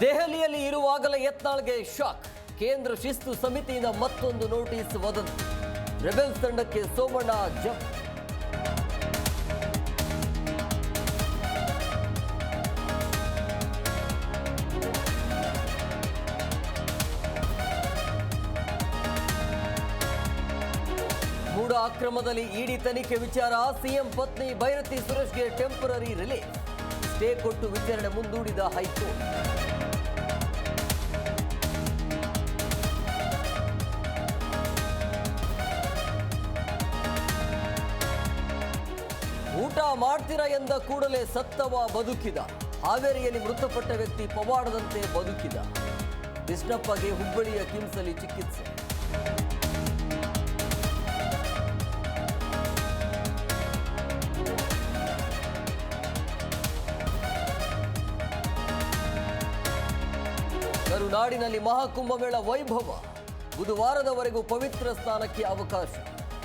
ದೆಹಲಿಯಲ್ಲಿ ಇರುವಾಗಲೇ ಯತ್ನಾಳ್ಗೆ ಶಾಕ್. ಕೇಂದ್ರ ಶಿಸ್ತು ಸಮಿತಿಯಿಂದ ಮತ್ತೊಂದು ನೋಟಿಸ್ ವದಂತಿ. ರೆಬೆಲ್ಸ್ ತಂಡಕ್ಕೆ ಸೋಮಣ್ಣ ಜಪ್. ಅಕ್ರಮದಲ್ಲಿ ಇಡಿ ತನಿಖೆ ವಿಚಾರ. ಸಿಎಂ ಪತ್ನಿ ಭೈರತಿ ಸುರೇಶ್ಗೆ ಟೆಂಪರರಿ ರಿಲೀಫ್ ಸ್ಟೇ ಕೊಟ್ಟು ವಿಚಾರಣೆ ಮುಂದೂಡಿದ ಹೈಕೋರ್ಟ್. ಊಟ ಮಾಡ್ತೀರಾ ಎಂದ ಕೂಡಲೇ ಸತ್ತವ ಬದುಕಿದ. ಹಾವೇರಿಯಲ್ಲಿ ಮೃತಪಟ್ಟ ವ್ಯಕ್ತಿ ಪವಾಡದಂತೆ ಬದುಕಿದ. ಕೃಷ್ಣಪ್ಪಗೆ ಹುಬ್ಬಳ್ಳಿಯ ಕಿಮ್ಸಲ್ಲಿ ಚಿಕಿತ್ಸೆ. ಕರುನಾಡಿನಲ್ಲಿ ಮಹಾಕುಂಭಮೇಳ ವೈಭವ. ಬುಧವಾರದವರೆಗೂ ಪವಿತ್ರ ಸ್ಥಾನಕ್ಕೆ ಅವಕಾಶ.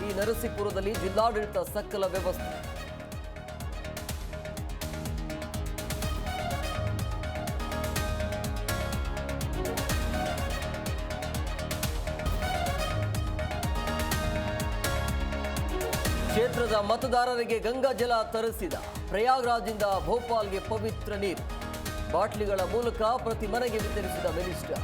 ಈ ನರಸಿಪುರದಲ್ಲಿ ಜಿಲ್ಲಾಡಳಿತ ಸಕಲ ವ್ಯವಸ್ಥೆ. ಕ್ಷೇತ್ರದ ಮತದಾರರಿಗೆ ಗಂಗಾ ಜಲ ತರಿಸಿದ ಪ್ರಯಾಗ್ರಾಜ್ನಿಂದ ಭೋಪಾಲ್ಗೆ ಪವಿತ್ರ ನೀರು. ಬಾಟ್ಲಿಗಳ ಮೂಲಕ ಪ್ರತಿ ಮನೆಗೆ ವಿತರಿಸಿದ ಮಿನಿಸ್ಟರ್.